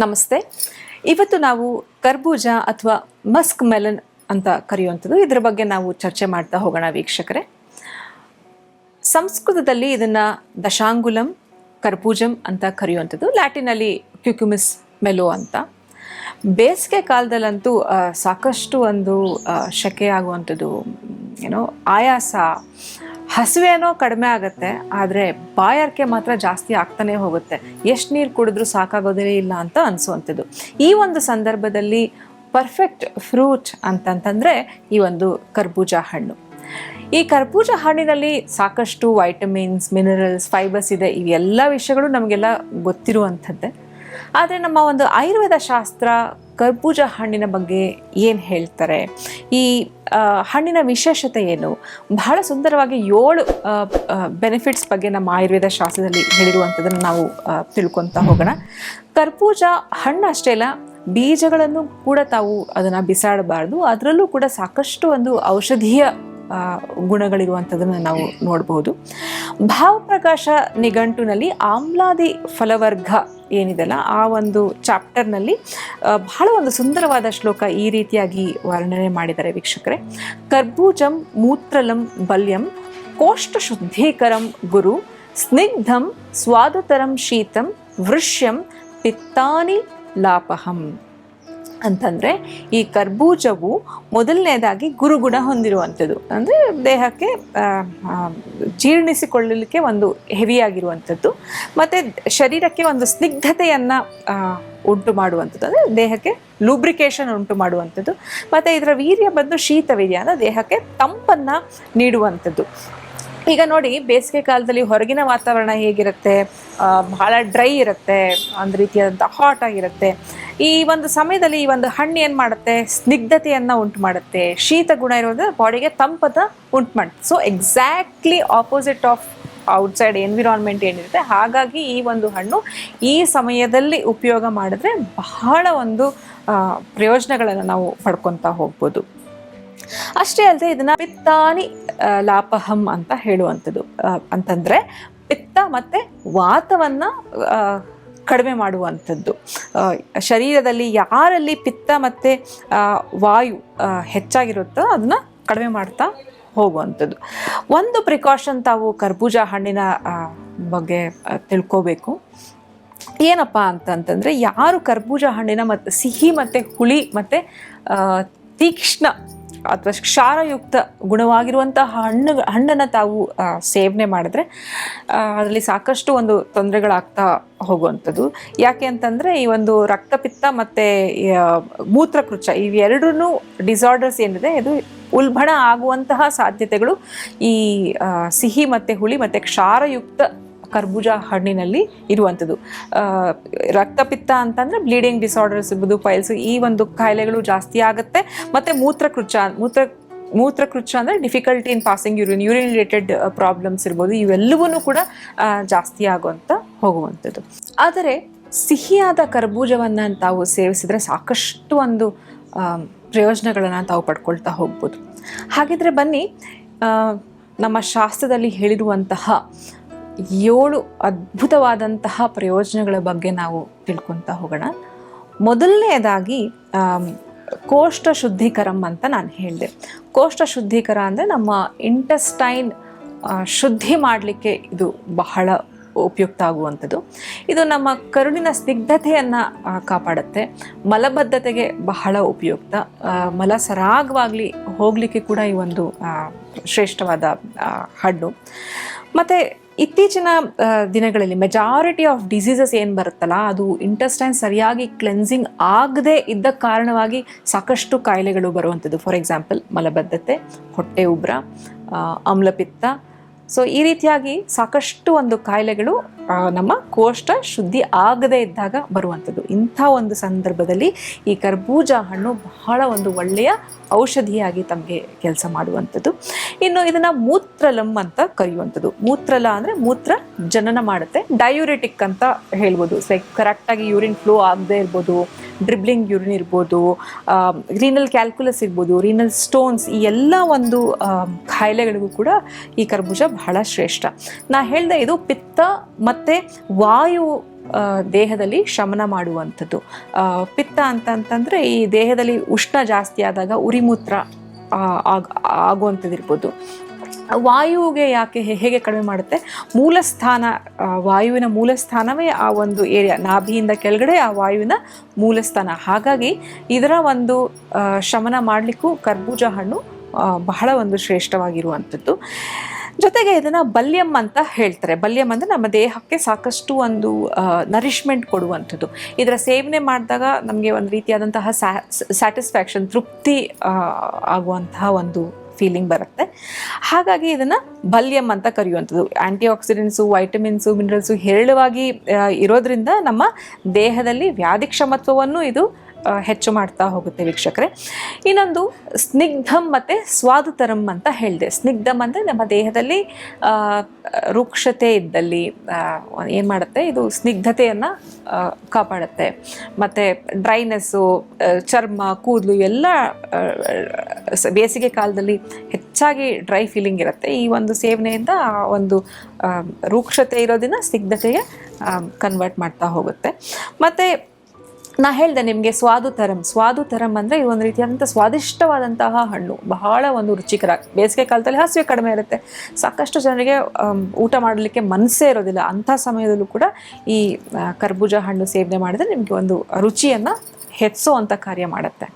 ನಮಸ್ತೆ. ಇವತ್ತು ನಾವು ಕರ್ಬೂಜ ಅಥವಾ ಮಸ್ಕ್ ಮೆಲನ್ ಅಂತ ಕರೆಯುವಂಥದ್ದು. ಇದರ ಬಗ್ಗೆ ನಾವು ಚರ್ಚೆ ಮಾಡ್ತಾ ಹೋಗೋಣ ವೀಕ್ಷಕರೇ. ಸಂಸ್ಕೃತದಲ್ಲಿ ಇದನ್ನು ದಶಾಂಗುಲಂ, ಕರ್ಬೂಜಂ ಅಂತ ಕರೆಯುವಂಥದ್ದು. ಲ್ಯಾಟಿನಲ್ಲಿ ಕ್ಯುಕ್ಯುಮಿಸ್ ಮೆಲೋ ಅಂತ. ಬೇಸಿಗೆ ಕಾಲದಲ್ಲಂತೂ ಸಾಕಷ್ಟು ಒಂದು ಶೆಕೆ ಆಗುವಂಥದ್ದು, ಏನೋ, ಆಯಾಸ ಹಸಿವೇನೋ ಕಡಿಮೆ ಆಗುತ್ತೆ, ಆದರೆ ಬಾಯಾರಿಕೆ ಮಾತ್ರ ಜಾಸ್ತಿ ಆಗ್ತಾನೆ ಹೋಗುತ್ತೆ. ಎಷ್ಟು ನೀರು ಕುಡಿದ್ರೂ ಸಾಕಾಗೋದೇ ಇಲ್ಲ ಅಂತ ಅನಿಸುವಂಥದ್ದು. ಈ ಒಂದು ಸಂದರ್ಭದಲ್ಲಿ ಪರ್ಫೆಕ್ಟ್ ಫ್ರೂಟ್ ಅಂತಂತಂದರೆ ಈ ಒಂದು ಕರ್ಬೂಜ ಹಣ್ಣು. ಈ ಕರ್ಬೂಜ ಹಣ್ಣಿನಲ್ಲಿ ಸಾಕಷ್ಟು ವೈಟಮಿನ್ಸ್ ಮಿನರಲ್ಸ್ ಫೈಬರ್ಸ್ ಇದೆ. ಇವೆಲ್ಲ ವಿಷಯಗಳು ನಮಗೆಲ್ಲ ಗೊತ್ತಿರುವಂಥದ್ದೇ. ಆದರೆ ನಮ್ಮ ಒಂದು ಆಯುರ್ವೇದ ಶಾಸ್ತ್ರ ಕರ್ಬೂಜ ಹಣ್ಣಿನ ಬಗ್ಗೆ ಏನು ಹೇಳ್ತಾರೆ? ಈ ಹಣ್ಣಿನ ವಿಶೇಷತೆ ಏನು? ಬಹಳ ಸುಂದರವಾಗಿ ಏಳು ಬೆನಿಫಿಟ್ಸ್ ಬಗ್ಗೆ ನಮ್ಮ ಆಯುರ್ವೇದ ಶಾಸ್ತ್ರದಲ್ಲಿ ಹೇಳಿರುವಂಥದ್ದನ್ನು ನಾವು ತಿಳ್ಕೊತಾ ಹೋಗೋಣ. ಕರ್ಬೂಜ ಹಣ್ಣು ಅಷ್ಟೇ ಅಲ್ಲ, ಬೀಜಗಳನ್ನು ಕೂಡ ತಾವು ಅದನ್ನು ಬಿಸಾಡಬಾರ್ದು. ಅದರಲ್ಲೂ ಕೂಡ ಸಾಕಷ್ಟು ಒಂದು ಔಷಧೀಯ ಗುಣಗಳಿರುವಂಥದ್ದನ್ನು ನಾವು ನೋಡಬಹುದು ಭಾವಪ್ರಕಾಶ ನಿಘಂಟುನಲ್ಲಿ ಆಮ್ಲಾದಿ ಫಲವರ್ಗ ಏನಿದೆಲ್ಲ, ಆ ಒಂದು ಚಾಪ್ಟರ್ನಲ್ಲಿ ಬಹಳ ಒಂದು ಸುಂದರವಾದ ಶ್ಲೋಕ ಈ ರೀತಿಯಾಗಿ ವರ್ಣನೆ ಮಾಡಿದ್ದಾರೆ ವೀಕ್ಷಕರೇ. ಕರ್ಬೂಜಂ ಮೂತ್ರಲಂ ಬಲ್ಯಂ ಕೋಷ್ಠ ಶುದ್ಧೀಕರಂ ಗುರು ಸ್ನಿಗ್ಧಂ ಸ್ವಾದುತರಂ ಶೀತಂ ವೃಷ್ಯಂ ಪಿತ್ತಾನಿ ಲಾಪಹಂ. ಅಂತಂದರೆ ಈ ಕರ್ಬೂಜವು ಮೊದಲನೇದಾಗಿ ಗುರುಗುಣ ಹೊಂದಿರುವಂಥದ್ದು. ಅಂದರೆ ದೇಹಕ್ಕೆ ಜೀರ್ಣಿಸಿಕೊಳ್ಳಲಿಕ್ಕೆ ಒಂದು ಹೆವಿಯಾಗಿರುವಂಥದ್ದು. ಮತ್ತು ಶರೀರಕ್ಕೆ ಒಂದು ಸ್ನಿಗ್ಧತೆಯನ್ನು ಉಂಟು ಮಾಡುವಂಥದ್ದು. ಅಂದರೆ ದೇಹಕ್ಕೆ ಲೂಬ್ರಿಕೇಶನ್ ಉಂಟು ಮಾಡುವಂಥದ್ದು. ಮತ್ತು ಇದರ ವೀರ್ಯ ಬಂದು ಶೀತವೀರ್ಯ ಅಂದರೆ ದೇಹಕ್ಕೆ ತಂಪನ್ನು ನೀಡುವಂಥದ್ದು. ಈಗ ನೋಡಿ ಬೇಸಿಗೆ ಕಾಲದಲ್ಲಿ ಹೊರಗಿನ ವಾತಾವರಣ ಹೇಗಿರುತ್ತೆ? ಬಹಳ ಡ್ರೈ ಇರುತ್ತೆ ಒಂದು ರೀತಿಯಾದಂಥ ಹಾಟ್ ಆಗಿರುತ್ತೆ. ಈ ಒಂದು ಸಮಯದಲ್ಲಿ ಈ ಒಂದು ಹಣ್ಣು ಏನು ಮಾಡುತ್ತೆ? ಸ್ನಿಗ್ಧತೆಯನ್ನು ಉಂಟು ಮಾಡುತ್ತೆ. ಶೀತ ಗುಣ ಇರೋದು ಬಾಡಿಗೆ ತಂಪದ ಉಂಟು ಮಾಡುತ್ತೆ. So exactly opposite of outside environment ಏನಿರುತ್ತೆ ಹಾಗಾಗಿ ಈ ಒಂದು ಹಣ್ಣು ಈ ಸಮಯದಲ್ಲಿ ಉಪಯೋಗ ಮಾಡಿದ್ರೆ ಬಹಳ ಒಂದು ಪ್ರಯೋಜನಗಳನ್ನು ನಾವು ಪಡ್ಕೊತಾ ಹೋಗ್ಬೋದು. ಅಷ್ಟೇ ಅಲ್ಲದೆ ಇದನ್ನ ಪಿತ್ತಾನಿ ಆ, ಲಾಪಹಂ ಅಂತ ಹೇಳುವಂಥದ್ದು. ಅಂತಂದರೆ ಪಿತ್ತ ಮತ್ತು ವಾತವನ್ನು ಕಡಿಮೆ ಮಾಡುವಂಥದ್ದು. ಶರೀರದಲ್ಲಿ ಯಾರಲ್ಲಿ ಪಿತ್ತ ಮತ್ತೆ ವಾಯು ಹೆಚ್ಚಾಗಿರುತ್ತೋ ಅದನ್ನ ಕಡಿಮೆ ಮಾಡ್ತಾ ಹೋಗುವಂಥದ್ದು. ಒಂದು ಪ್ರಿಕಾಷನ್ ತಾವು ಕರ್ಬೂಜ ಹಣ್ಣಿನ ಬಗ್ಗೆ ತಿಳ್ಕೋಬೇಕು. ಏನಪ್ಪ ಅಂತಂತಂದರೆ ಯಾರು ಕರ್ಬೂಜ ಹಣ್ಣಿನ ಮತ್ತು ಸಿಹಿ ಮತ್ತು ಹುಳಿ ಮತ್ತು ತೀಕ್ಷ್ಣ ಅಥವಾ ಕ್ಷಾರಯುಕ್ತ ಗುಣವಾಗಿರುವಂತಹ ಹಣ್ಣು, ಹಣ್ಣನ್ನು ತಾವು ಸೇವನೆ ಮಾಡಿದ್ರೆ ಅದರಲ್ಲಿ ಸಾಕಷ್ಟು ಒಂದು ತೊಂದರೆಗಳಾಗ್ತಾ ಹೋಗುವಂಥದ್ದು. ಯಾಕೆ ಅಂತಂದರೆ ಈ ಒಂದು ರಕ್ತಪಿತ್ತ ಮತ್ತು ಮೂತ್ರಕೃಚ ಇವೆರಡೂ ಡಿಸಾರ್ಡರ್ಸ್ ಏನಿದೆ, ಇದು ಉಲ್ಬಣ ಆಗುವಂತಹ ಸಾಧ್ಯತೆಗಳು ಈ ಸಿಹಿ ಮತ್ತು ಹುಳಿ ಮತ್ತು ಕ್ಷಾರಯುಕ್ತ ಕರ್ಬೂಜ ಹಣ್ಣಿನಲ್ಲಿ ಇರುವಂಥದ್ದು. ರಕ್ತಪಿತ್ತ ಅಂತಂದರೆ ಬ್ಲೀಡಿಂಗ್ ಡಿಸಾರ್ಡರ್ಸ್ ಇರ್ಬೋದು ಪೈಲ್ಸ್ ಈ ಒಂದು ಕಾಯಿಲೆಗಳು ಜಾಸ್ತಿ ಆಗುತ್ತೆ. ಮತ್ತು ಮೂತ್ರಕೃಚ, ಮೂತ್ರ ಮೂತ್ರಕೃಚ್ಛ ಅಂದರೆ difficulty in passing urine urine related problems ಇರ್ಬೋದು. ಇವೆಲ್ಲವೂ ಕೂಡ ಜಾಸ್ತಿ ಆಗುವಂಥ ಹೋಗುವಂಥದ್ದು. ಆದರೆ ಸಿಹಿಯಾದ ಕರ್ಬೂಜವನ್ನು ತಾವು ಸೇವಿಸಿದರೆ ಸಾಕಷ್ಟು ಒಂದು ಪ್ರಯೋಜನಗಳನ್ನು ತಾವು ಪಡ್ಕೊಳ್ತಾ ಹೋಗ್ಬೋದು. ಹಾಗಿದ್ರೆ ಬನ್ನಿ ನಮ್ಮ ಶಾಸ್ತ್ರದಲ್ಲಿ ಹೇಳಿರುವಂತಹ ಏಳು ಅದ್ಭುತವಾದಂತಹ ಪ್ರಯೋಜನಗಳ ಬಗ್ಗೆ ನಾವು ತಿಳ್ಕೊತಾ ಹೋಗೋಣ. ಮೊದಲನೆಯದಾಗಿ ಕೋಷ್ಟ ಶುದ್ಧೀಕರಂ ಅಂತ ನಾನು ಹೇಳಿದೆ. ಕೋಷ್ಠ ಶುದ್ಧೀಕರ ಅಂದರೆ ನಮ್ಮ ಇಂಟೆಸ್ಟೈನ್ ಶುದ್ಧಿ ಮಾಡಲಿಕ್ಕೆ ಇದು ಬಹಳ ಉಪಯುಕ್ತ ಆಗುವಂಥದ್ದು. ಇದು ನಮ್ಮ ಕರುಳಿನ ಸ್ನಿಗ್ಧತೆಯನ್ನು ಕಾಪಾಡುತ್ತೆ. ಮಲಬದ್ಧತೆಗೆ ಬಹಳ ಉಪಯುಕ್ತ. ಮಲ ಸರಾಗವಾಗಲಿ ಹೋಗಲಿಕ್ಕೆ ಕೂಡ ಈ ಒಂದು ಶ್ರೇಷ್ಠವಾದ ಹಣ್ಣು. ಮತ್ತು ಇತ್ತೀಚಿನ ದಿನಗಳಲ್ಲಿ ಮೆಜಾರಿಟಿ ಆಫ್ ಡಿಸೀಸಸ್ ಏನು ಬರುತ್ತಲ್ಲ, ಅದು ಇಂಟೆಸ್ಟೈನ್ ಸರಿಯಾಗಿ ಕ್ಲೆನ್ಸಿಂಗ್ ಆಗದೆ ಇದ್ದ ಕಾರಣವಾಗಿ ಸಾಕಷ್ಟು ಕಾಯಿಲೆಗಳು ಬರುವಂಥದ್ದು. ಫಾರ್ ಎಕ್ಸಾಂಪಲ್ ಮಲಬದ್ಧತೆ, ಹೊಟ್ಟೆ ಉಬ್ರ ಆಮ್ಲಪಿತ್ತ. ಸೊ ಈ ರೀತಿಯಾಗಿ ಸಾಕಷ್ಟು ಒಂದು ಕಾಯಿಲೆಗಳು ನಮ್ಮ ಕೋಷ್ಠ ಶುದ್ಧಿ ಆಗದೇ ಇದ್ದಾಗ ಬರುವಂಥದ್ದು. ಇಂಥ ಒಂದು ಸಂದರ್ಭದಲ್ಲಿ ಈ ಕರ್ಬೂಜ ಹಣ್ಣು ಬಹಳ ಒಂದು ಒಳ್ಳೆಯ ಔಷಧಿಯಾಗಿ ತಮಗೆ ಕೆಲಸ ಮಾಡುವಂಥದ್ದು. ಇನ್ನು ಇದನ್ನು ಮೂತ್ರಲಂ ಅಂತ ಕರೆಯುವಂಥದ್ದು. ಮೂತ್ರಲ ಅಂದರೆ ಮೂತ್ರ ಜನನ ಮಾಡುತ್ತೆ. ಡಯೂರೆಟಿಕ್ ಅಂತ ಹೇಳ್ಬೋದು. ಲೈಕ್ ಕರೆಕ್ಟಾಗಿ ಯೂರಿನ್ ಫ್ಲೋ ಆಗದೇ ಇರ್ಬೋದು ಡ್ರಿಬ್ಲಿಂಗ್ ಯೂರಿನ್ ಇರ್ಬೋದು ರೀನಲ್ ಕ್ಯಾಲ್ಕುಲಸ್ ಇರ್ಬೋದು ರೀನಲ್ ಸ್ಟೋನ್ಸ್ ಈ ಎಲ್ಲ ಒಂದು ಕಾಯಿಲೆಗಳಿಗೂ ಕೂಡ ಈ ಕರ್ಬೂಜ ಬಹಳ ಶ್ರೇಷ್ಠ. ನಾ ಹೇಳ್ದೆ ಇದು ಪಿತ್ತ ಮತ್ತು ವಾಯು ದೇಹದಲ್ಲಿ ಶಮನ ಮಾಡುವಂಥದ್ದು. ಪಿತ್ತ ಅಂತ ಅಂತಂದರೆ ಈ ದೇಹದಲ್ಲಿ ಉಷ್ಣ ಜಾಸ್ತಿ ಆದಾಗ ಉರಿಮೂತ್ರ ಆಗ್ ಆಗುವಂಥದ್ದು ಇರ್ಬೋದು ವಾಯುವಿಗೆ ಯಾಕೆ ಹೇಗೆ ಕಡಿಮೆ ಮಾಡುತ್ತೆ? ಮೂಲಸ್ಥಾನ ವಾಯುವಿನ ಮೂಲಸ್ಥಾನವೇ ಆ ಒಂದು ಏರಿಯಾ. ನಾಭಿಯಿಂದ ಕೆಳಗಡೆ ಆ ವಾಯುವಿನ ಮೂಲಸ್ಥಾನ. ಹಾಗಾಗಿ ಇದರ ಒಂದು ಶಮನ ಮಾಡಲಿಕ್ಕೂ ಕರ್ಬೂಜ ಹಣ್ಣು ಬಹಳ ಒಂದು ಶ್ರೇಷ್ಠವಾಗಿರುವಂಥದ್ದು. ಜೊತೆಗೆ ಇದನ್ನು ಬಲ್ಯಂ ಅಂತ ಹೇಳ್ತಾರೆ. ಬಲ್ಯಂ ಅಂದರೆ ನಮ್ಮ ದೇಹಕ್ಕೆ ಸಾಕಷ್ಟು ಒಂದು ನರಿಷ್ಮೆಂಟ್ ಕೊಡುವಂಥದ್ದು. ಇದರ ಸೇವನೆ ಮಾಡಿದಾಗ ನಮಗೆ ಒಂದು ರೀತಿಯಾದಂತಹ ಸ್ಯಾಟಿಸ್ಫ್ಯಾಕ್ಷನ್ ತೃಪ್ತಿ ಆಗುವಂತಹ ಒಂದು ಫೀಲಿಂಗ್ ಬರುತ್ತೆ. ಹಾಗಾಗಿ ಇದನ್ನು ಬಲ್ಯಂ ಅಂತ ಕರೆಯುವಂಥದ್ದು. ಆ್ಯಂಟಿ ಆಕ್ಸಿಡೆಂಟ್ಸು ವೈಟಮಿನ್ಸು ಮಿನರಲ್ಸು ಹೇರಳವಾಗಿ ಇರೋದ್ರಿಂದ ನಮ್ಮ ದೇಹದಲ್ಲಿ ವ್ಯಾಧಿ ಕ್ಷಮತ್ವವನ್ನು ಇದು ಹೆಚ್ಚು ಮಾಡ್ತಾ ಹೋಗುತ್ತೆ ವೀಕ್ಷಕರೇ. ಇನ್ನೊಂದು ಸ್ನಿಗ್ಧಂ ಮತ್ತು ಸ್ವಾದುತರಂ ಅಂತ ಹೇಳಿದೆ. ಸ್ನಿಗ್ಧಂ ಅಂದರೆ ನಮ್ಮ ದೇಹದಲ್ಲಿ ರೂಕ್ಷತೆ ಇದ್ದಲ್ಲಿ ಏನು ಮಾಡುತ್ತೆ? ಇದು ಸ್ನಿಗ್ಧತೆಯನ್ನು ಕಾಪಾಡುತ್ತೆ. ಮತ್ತು ಡ್ರೈನೆಸ್ಸು ಚರ್ಮ, ಕೂದಲು ಎಲ್ಲ ಬೇಸಿಗೆ ಕಾಲದಲ್ಲಿ ಹೆಚ್ಚಾಗಿ ಡ್ರೈ ಫೀಲಿಂಗ್ ಇರುತ್ತೆ. ಈ ಒಂದು ಸೇವನೆಯಿಂದ ಒಂದು ರೂಕ್ಷತೆ ಇರೋದನ್ನ ಸ್ನಿಗ್ಧತೆಗೆ ಕನ್ವರ್ಟ್ ಮಾಡ್ತಾ ಹೋಗುತ್ತೆ. ಮತ್ತು ನಾ ಹೇಳಿದೆ ನಿಮಗೆ ಸ್ವಾದುತರಂ ಸ್ವಾದುತರಂ ಅಂದರೆ ಈ ಒಂದು ರೀತಿಯಾದಂಥ ಸ್ವಾದಿಷ್ಟವಾದಂತಹ ಹಣ್ಣು. ಬಹಳ ಒಂದು ರುಚಿಕರ ಬೇಸಿಗೆ ಕಾಲದಲ್ಲಿ ಹಸಿವೆ ಕಡಿಮೆ ಇರುತ್ತೆ. ಸಾಕಷ್ಟು ಜನರಿಗೆ ಊಟ ಮಾಡಲಿಕ್ಕೆ ಮನಸ್ಸೇ ಇರೋದಿಲ್ಲ. ಅಂಥ ಸಮಯದಲ್ಲೂ ಕೂಡ ಈ ಕರ್ಬೂಜ ಹಣ್ಣು ಸೇವನೆ ಮಾಡಿದ್ರೆ ನಿಮಗೆ ಒಂದು ರುಚಿಯನ್ನು ಹೆಚ್ಚಿಸುವಂಥ ಕಾರ್ಯ ಮಾಡುತ್ತೆ.